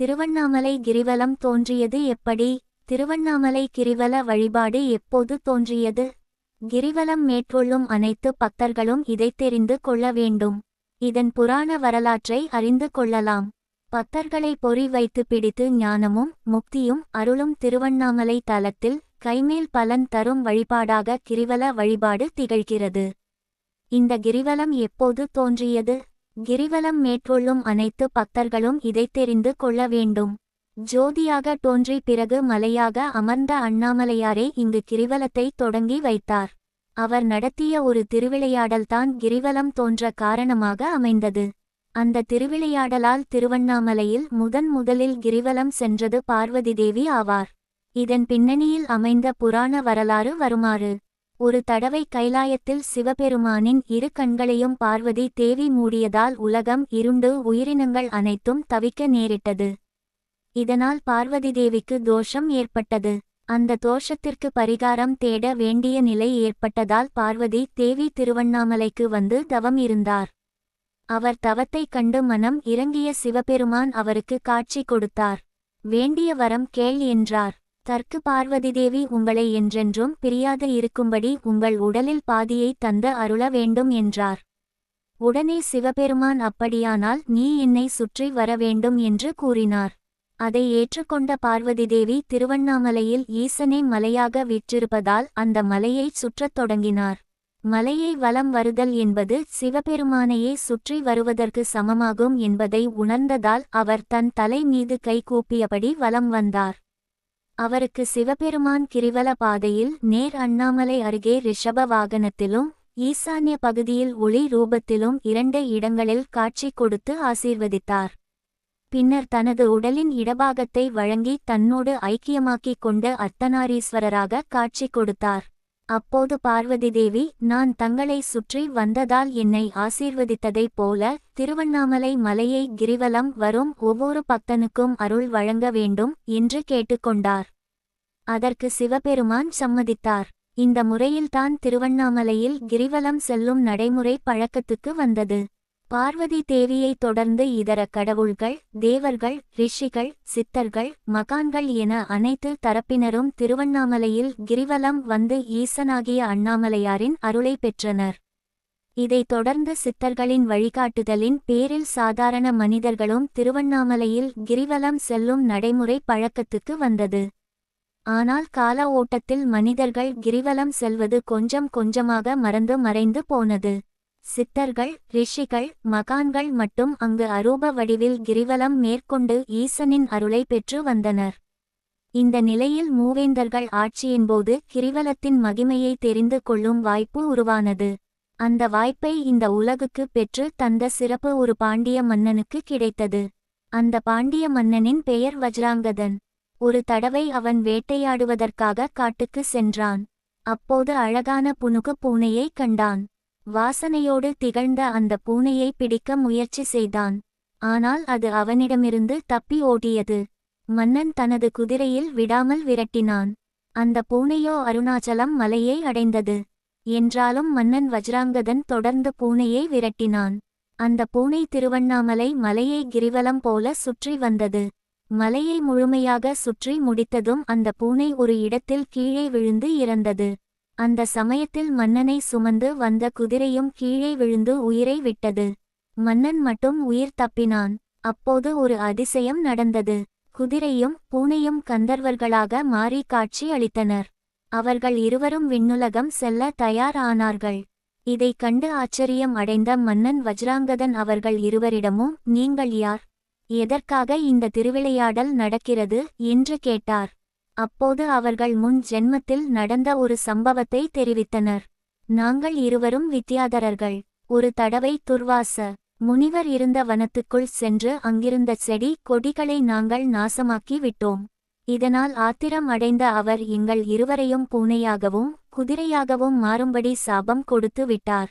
திருவண்ணாமலை கிரிவலம் தோன்றியது எப்படி? திருவண்ணாமலை கிரிவல வழிபாடு எப்போது தோன்றியது? கிரிவலம் மேற்கொள்ளும் அனைத்து பக்தர்களும் இதைத் தெரிந்து கொள்ள வேண்டும். இதன் புராண வரலாற்றை அறிந்து கொள்ளலாம். பக்தர்களை பொறி வைத்து பிடித்து ஞானமும் முக்தியும் அருளும் திருவண்ணாமலை தலத்தில் கைமேல் பலன் தரும் வழிபாடாக கிரிவல வழிபாடு திகழ்கிறது. இந்த கிரிவலம் எப்போது தோன்றியது? கிரிவலம் மேற்கொள்ளும் அனைத்து பக்தர்களும் இதைத் தெரிந்து கொள்ள வேண்டும். ஜோதியாக தோன்றி பிறகு மலையாக அமர்ந்த அண்ணாமலையாரே இங்கு கிரிவலத்தை தொடங்கி வைத்தார். அவர் நடத்திய ஒரு திருவிளையாடல்தான் கிரிவலம் தோன்ற காரணமாக அமைந்தது. அந்த திருவிளையாடலால் திருவண்ணாமலையில் முதன் முதலில் கிரிவலம் சென்றது பார்வதி தேவி ஆவார். இதன் பின்னணியில் அமைந்த புராண வரலாறு வருமாறு. ஒரு தடவை கைலாயத்தில் சிவபெருமானின் இரு கண்களையும் பார்வதி தேவி மூடியதால் உலகம் இருண்டு உயிரினங்கள் அனைத்தும் தவிக்க நேரிட்டது. இதனால் பார்வதி தேவிக்கு தோஷம் ஏற்பட்டது. அந்த தோஷத்திற்கு பரிகாரம் தேட வேண்டிய நிலை ஏற்பட்டதால் பார்வதி தேவி திருவண்ணாமலைக்கு வந்து தவம் இருந்தார். அவர் தவத்தைக் கண்டு மனம் இறங்கிய சிவபெருமான் அவருக்கு காட்சி கொடுத்தார். வேண்டிய வரம் கேள் என்றார். தற்கு பார்வதி தேவி உங்களை என்றென்றும் பிரியாது இருக்கும்படி உங்கள் உடலில் பாதியை தந்த அருள வேண்டும் என்றார். உடனே சிவபெருமான் அப்படியானால் நீ என்னை சுற்றி வர வேண்டும் என்று கூறினார். அதை ஏற்றுக்கொண்ட பார்வதி தேவி திருவண்ணாமலையில் ஈசனே மலையாக வீற்றிருப்பதால் அந்த மலையைச் சுற்றத் தொடங்கினார். மலையை வலம் வருதல் என்பது சிவபெருமானையே சுற்றி வருவதற்கு சமமாகும் என்பதை உணர்ந்ததால் அவர் தன் தலை மீது கை கூப்பியபடி வலம் வந்தார். அவருக்கு சிவபெருமான் கிரிவல பாதையில் நேர் அண்ணாமலை அருகே ரிஷப வாகனத்திலும் ஈசான்ய பகுதியில் ஒளி ரூபத்திலும் இரண்டு இடங்களில் காட்சி கொடுத்து ஆசீர்வதித்தார். பின்னர் தனது உடலின் இடபாகத்தை வழங்கி தன்னோடு ஐக்கியமாக்கிக் கொண்டு அர்த்தநாரீஸ்வரராக காட்சி கொடுத்தார். அப்போது பார்வதி தேவி நான் தங்களை சுற்றி வந்ததால் என்னை ஆசீர்வதித்ததைப் போல திருவண்ணாமலை மலையை கிரிவலம் வரும் ஒவ்வொரு பக்தனுக்கும் அருள் வழங்க வேண்டும் என்று கேட்டுக்கொண்டார். அதற்கு சிவபெருமான் சம்மதித்தார். இந்த முறையில்தான் திருவண்ணாமலையில் கிரிவலம் செல்லும் நடைமுறை பழக்கத்துக்கு வந்தது. பார்வதி தேவியைத் தொடர்ந்து இதர கடவுள்கள் தேவர்கள் ரிஷிகள் சித்தர்கள் மகான்கள் என அனைத்து தரப்பினரும் திருவண்ணாமலையில் கிரிவலம் வந்து ஈசனாகிய அண்ணாமலையாரின் அருளை பெற்றனர். இதைத் தொடர்ந்து சித்தர்களின் வழிகாட்டுதலின் பேரில் சாதாரண மனிதர்களும் திருவண்ணாமலையில் கிரிவலம் செல்லும் நடைமுறை பழக்கத்துக்கு வந்தது. ஆனால் கால ஓட்டத்தில் மனிதர்கள் கிரிவலம் செல்வது கொஞ்சம் கொஞ்சமாக மறந்து மறைந்து போனது. சித்தர்கள் ரிஷிகள் மகான்கள் மட்டும் அங்கு அரூப வடிவில் கிரிவலம் மேற்கொண்டு ஈசனின் அருளை பெற்று வந்தனர். இந்த நிலையில் மூவேந்தர்கள் ஆட்சியின்போது கிரிவலத்தின் மகிமையை தெரிந்து கொள்ளும் வாய்ப்பு உருவானது. அந்த வாய்ப்பை இந்த உலகுக்கு பெற்று தந்த சிறப்பு ஒரு பாண்டிய மன்னனுக்கு கிடைத்தது. அந்த பாண்டிய மன்னனின் பெயர் வஜ்ராங்கதன். ஒரு தடவை அவன் வேட்டையாடுவதற்காக காட்டுக்கு சென்றான். அப்போது அழகான புனுகு பூனையை கண்டான். வாசனையோடு திகழ்ந்த அந்த பூனையை பிடிக்க முயற்சி செய்தான். ஆனால் அது அவனிடமிருந்து தப்பி ஓடியது. மன்னன் தனது குதிரையில் விடாமல் விரட்டினான். அந்த பூனையோ அருணாச்சலம் மலையை அடைந்தது. என்றாலும் மன்னன் வஜ்ராங்கதன் தொடர்ந்து பூனையை விரட்டினான். அந்த பூனை திருவண்ணாமலை மலையை கிரிவலம் போல சுற்றி வந்தது. மலையை முழுமையாக சுற்றி முடித்ததும் அந்த பூனை ஒரு இடத்தில் கீழே விழுந்து இறந்தது. அந்த சமயத்தில் மன்னனை சுமந்து வந்த குதிரையும் கீழே விழுந்து உயிரை விட்டது. மன்னன் மட்டும் உயிர் தப்பினான். அப்போது ஒரு அதிசயம் நடந்தது. குதிரையும் பூனையும் கந்தர்வர்களாக மாறி காட்சி அளித்தனர். அவர்கள் இருவரும் விண்ணுலகம் செல்ல தயார் ஆனார்கள் இதைக் கண்டு ஆச்சரியம் அடைந்த மன்னன் வஜ்ராங்கதன் அவர்கள் இருவரிடமும் நீங்கள் யார்? எதற்காக இந்த திருவிளையாடல் நடக்கிறது? என்று கேட்டார். அப்போது அவர்கள் முன் ஜென்மத்தில் நடந்த ஒரு சம்பவத்தை தெரிவித்தனர். நாங்கள் இருவரும் வித்யாதரர்கள் ஒரு தடவை துர்வாச முனிவர் இருந்த வனத்துக்குள் சென்று அங்கிருந்த செடி கொடிகளை நாங்கள் நாசமாக்கி விட்டோம். இதனால் ஆத்திரம் அடைந்த அவர் எங்கள் இருவரையும் பூனையாகவும் குதிரையாகவும் மாறும்படி சாபம் கொடுத்து விட்டார்.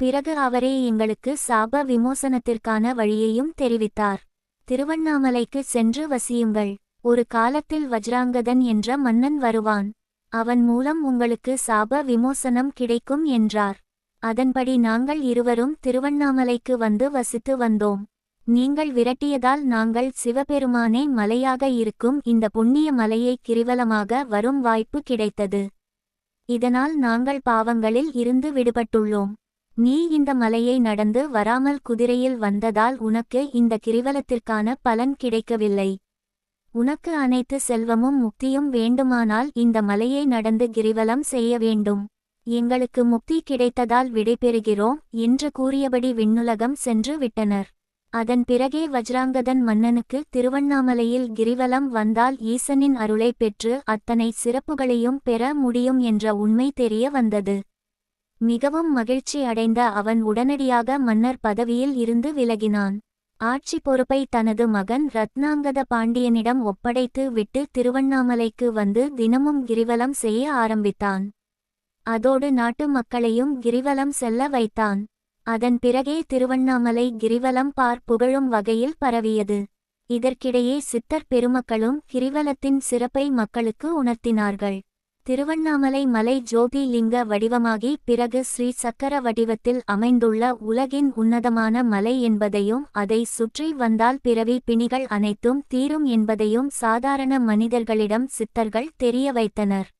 பிறகு அவரே எங்களுக்கு சாப விமோசனத்திற்கான வழியையும் தெரிவித்தார். திருவண்ணாமலைக்கு சென்று வசியுங்கள். ஒரு காலத்தில் வஜ்ராங்கதன் என்ற மன்னன் வருவான். அவன் மூலம் உங்களுக்கு சாப விமோசனம் கிடைக்கும் என்றார். அதன்படி நாங்கள் இருவரும் திருவண்ணாமலைக்கு வந்து வசித்து வந்தோம். நீங்கள் விரட்டியதால் நாங்கள் சிவபெருமானே மலையாக இருக்கும் இந்த புண்ணிய மலையை கிரிவலமாக வரும் வாய்ப்பு கிடைத்தது. இதனால் நாங்கள் பாவங்களில் இருந்து விடுபட்டுள்ளோம். நீ இந்த மலையை நடந்து வராமல் குதிரையில் வந்ததால் உனக்கு இந்த கிரிவலத்திற்கான பலன் கிடைக்கவில்லை. உனக்கு அனைத்து செல்வமும் முக்தியும் வேண்டுமானால் இந்த மலையை நடந்து கிரிவலம் செய்ய வேண்டும். எங்களுக்கு முக்தி கிடைத்ததால் விடைபெறுகிறோம் என்று கூறியபடி விண்ணுலகம் சென்று விட்டனர். அதன் பிறகே வஜ்ராங்கதன் மன்னனுக்கு திருவண்ணாமலையில் கிரிவலம் வந்தால் ஈசனின் அருளை பெற்று அத்தனை சிறப்புகளையும் பெற முடியும் என்ற உண்மை தெரிய வந்தது. மிகவும் மகிழ்ச்சி அடைந்த அவன் உடனடியாக மன்னர் பதவியில் இருந்து விலகினான். ஆட்சி பொறுப்பை தனது மகன் ரத்னாங்கத பாண்டியனிடம் ஒப்படைத்து விட்டு திருவண்ணாமலைக்கு வந்து தினமும் கிரிவலம் செய்ய ஆரம்பித்தான். அதோடு நாட்டு மக்களையும் கிரிவலம் செல்ல வைத்தான். அதன் பிறகே திருவண்ணாமலை கிரிவலம் பார் புகழும் வகையில் பரவியது. இதற்கிடையே சித்தர் பெருமக்களும் கிரிவலத்தின் சிறப்பை மக்களுக்கு உணர்த்தினார்கள். திருவண்ணாமலை மலை ஜோதி லிங்க வடிவமாகி பிறகு ஸ்ரீ சக்கர வடிவத்தில் அமைந்துள்ள உலகின் உன்னதமான மலை என்பதையும் அதை சுற்றி வந்தால் பிறவி பிணிகள் அனைத்தும் தீரும் என்பதையும் சாதாரண மனிதர்களிடம் சித்தர்கள் தெரிய வைத்தனர்.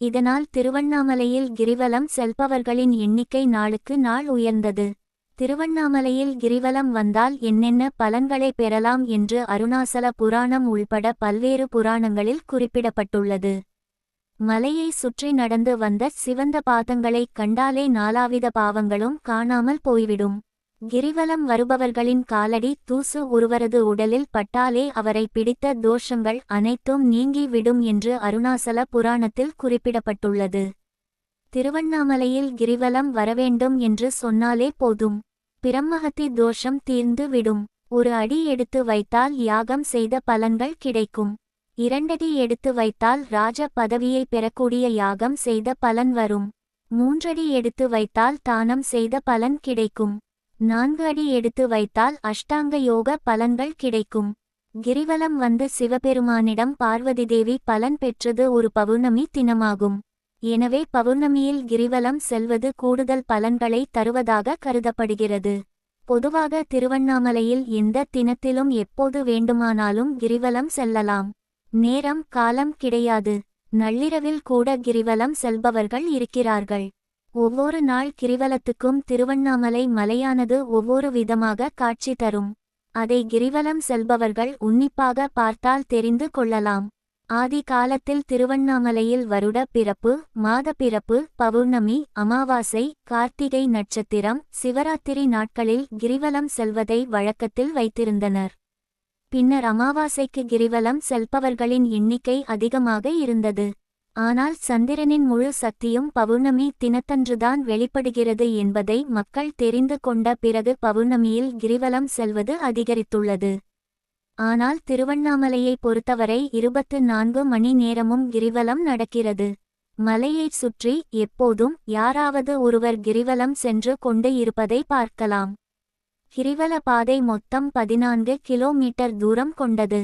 இதனால் திருவண்ணாமலையில் கிரிவலம் செல்பவர்களின் எண்ணிக்கை நாளுக்கு நாள் உயர்ந்தது. திருவண்ணாமலையில் கிரிவலம் வந்தால் என்னென்ன பலன்களை பெறலாம் என்று அருணாசல புராணம் உள்பட பல்வேறு புராணங்களில் குறிப்பிடப்பட்டுள்ளது. மலையை சுற்றி நடந்து வந்த சிவந்த பாதங்களைக் கண்டாலே நாலாவித பாவங்களும் காணாமல் போய்விடும். கிரிவலம் வருபவர்களின் காலடி தூசு ஒருவரது உடலில் பட்டாலே அவரை பிடித்த தோஷங்கள் அனைத்தும் நீங்கி விடும் என்று அருணாசல புராணத்தில் குறிப்பிடப்பட்டுள்ளது. திருவண்ணாமலையில் கிரிவலம் வரவேண்டும் என்று சொன்னாலே போதும். பிரம்மஹத்தி தோஷம் தீர்ந்து விடும். ஒரு அடி எடுத்து வைத்தால் யாகம் செய்த பலன்கள் கிடைக்கும். இரண்டடி எடுத்து வைத்தால் ராஜ பதவியை பெறக்கூடிய யாகம் செய்த பலன் வரும். மூன்றடி எடுத்து வைத்தால் தானம் செய்த பலன் கிடைக்கும். நான்கு அடி எடுத்து வைத்தால் அஷ்டாங்க யோக பலன்கள் கிடைக்கும். கிரிவலம் வந்து சிவபெருமானிடம் பார்வதி தேவி பலன் பெற்றது ஒரு பௌர்ணமி தினமாகும். எனவே பௌர்ணமியில் கிரிவலம் செல்வது கூடுதல் பலன்களை தருவதாக கருதப்படுகிறது. பொதுவாக திருவண்ணாமலையில் எந்த தினத்திலும் எப்போது வேண்டுமானாலும் கிரிவலம் செல்லலாம். நேரம் காலம் கிடையாது. நள்ளிரவில் கூட கிரிவலம் செல்பவர்கள் இருக்கிறார்கள். ஒவ்வொரு நாள் கிரிவலத்துக்கும் திருவண்ணாமலை மலையானது ஒவ்வொரு விதமாக காட்சி தரும். அதை கிரிவலம் செல்பவர்கள் உன்னிப்பாக பார்த்தால் தெரிந்து கொள்ளலாம். ஆதி காலத்தில் திருவண்ணாமலையில் வருட பிறப்பு மாத பிறப்பு பௌர்ணமி அமாவாசை கார்த்திகை நட்சத்திரம் சிவராத்திரி நாட்களில் கிரிவலம் செல்வதை வழக்கத்தில் வைத்திருந்தனர். பின்னர் அமாவாசைக்கு கிரிவலம் செல்பவர்களின் எண்ணிக்கை அதிகமாக இருந்தது. ஆனால் சந்திரனின் முழு சக்தியும் பவுர்ணமி தினத்தன்றுதான் வெளிப்படுகிறது என்பதை மக்கள் தெரிந்து கொண்ட பிறகு பவுர்ணமியில் கிரிவலம் செல்வது அதிகரித்துள்ளது. ஆனால் திருவண்ணாமலையை பொறுத்தவரை இருபத்து நான்கு மணி நேரமும் கிரிவலம் நடக்கிறது. மலையைச் சுற்றி எப்போதும் யாராவது ஒருவர் கிரிவலம் சென்று கொண்டு இருப்பதை பார்க்கலாம். கிரிவல பாதை மொத்தம் பதினான்கு கிலோமீட்டர் தூரம் கொண்டது.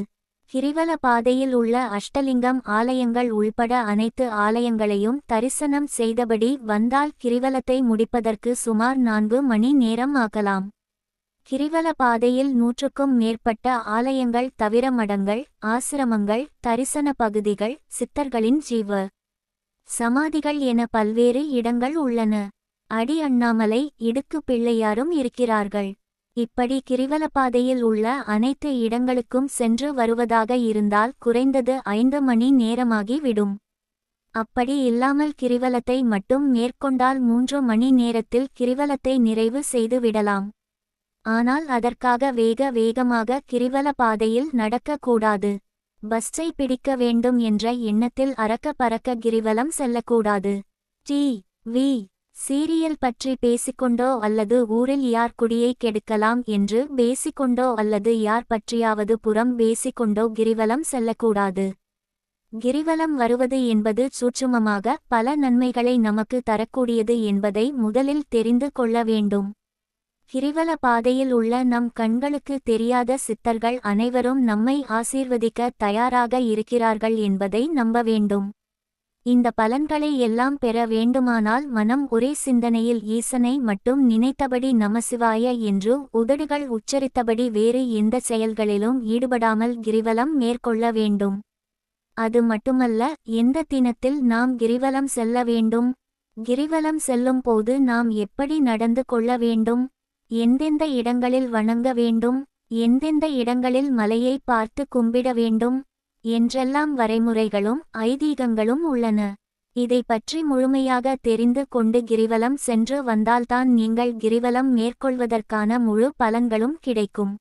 கிரிவல பாதையில் உள்ள அஷ்டலிங்கம் ஆலயங்கள் உள்பட அனைத்து ஆலயங்களையும் தரிசனம் செய்தபடி வந்தால் கிரிவலத்தை முடிப்பதற்கு சுமார் நான்கு மணி நேரம் ஆகலாம். கிரிவல பாதையில் நூற்றுக்கும் மேற்பட்ட ஆலயங்கள் தவிர மடங்கள் ஆசிரமங்கள் தரிசன பகுதிகள் சித்தர்களின் ஜீவ. சமாதிகள் என பல்வேறு இடங்கள் உள்ளன. அடி அண்ணாமலை இடுக்கு பிள்ளையாரும் இருக்கிறார்கள். இப்படி கிரிவலப்பாதையில் உள்ள அனைத்து இடங்களுக்கும் சென்று வருவதாக இருந்தால் குறைந்தது ஐந்து மணி நேரமாகி விடும். அப்படி இல்லாமல் கிரிவலத்தை மட்டும் மேற்கொண்டால் மூன்று மணி நேரத்தில் கிரிவலத்தை நிறைவு செய்து விடலாம். ஆனால் அதற்காக வேக வேகமாக கிரிவல பாதையில் நடக்கக்கூடாது. பஸ்ஸை பிடிக்க வேண்டும் என்ற எண்ணத்தில் அறக்க பறக்க கிரிவலம் செல்லக்கூடாது. டி. வி. சீரியல் பற்றி பேசிக்கொண்டோ அல்லது ஊரில் யார் குடியை கெடுக்கலாம் என்று பேசிக்கொண்டோ அல்லது யார் பற்றியாவது புறம் பேசிக்கொண்டோ கிரிவலம் செல்லக்கூடாது. கிரிவலம் வருவது என்பது சூட்சுமமாக பல நன்மைகளை நமக்கு தரக்கூடியது என்பதை முதலில் தெரிந்து கொள்ள வேண்டும். கிரிவல பாதையில் உள்ள நம் கண்களுக்கு தெரியாத சித்தர்கள் அனைவரும் நம்மை ஆசீர்வதிக்க தயாராக இருக்கிறார்கள் என்பதை நம்ப வேண்டும். இந்த பலன்களை எல்லாம் பெற வேண்டுமானால் மனம் ஒரே சிந்தனையில் ஈசனை மட்டும் நினைத்தபடி நமசிவாய என்று உதடுகள் உச்சரித்தபடி வேறு எந்த செயல்களிலும் ஈடுபடாமல் கிரிவலம் மேற்கொள்ள வேண்டும். அது மட்டுமல்ல எந்த தினத்தில் நாம் கிரிவலம் செல்ல வேண்டும்? கிரிவலம் செல்லும் போது நாம் எப்படி நடந்து கொள்ள வேண்டும்? எந்தெந்த இடங்களில் வணங்க வேண்டும்? எந்தெந்த இடங்களில் மலையை பார்த்து கும்பிட வேண்டும்? என்றெல்லாம் வரைமுறைகளும் ஐதீகங்களும் உள்ளன. இதை பற்றி முழுமையாக தெரிந்து கொண்டு கிரிவலம் சென்று வந்தால்தான் நீங்கள் கிரிவலம் மேற்கொள்வதற்கான முழு பலன்களும் கிடைக்கும்.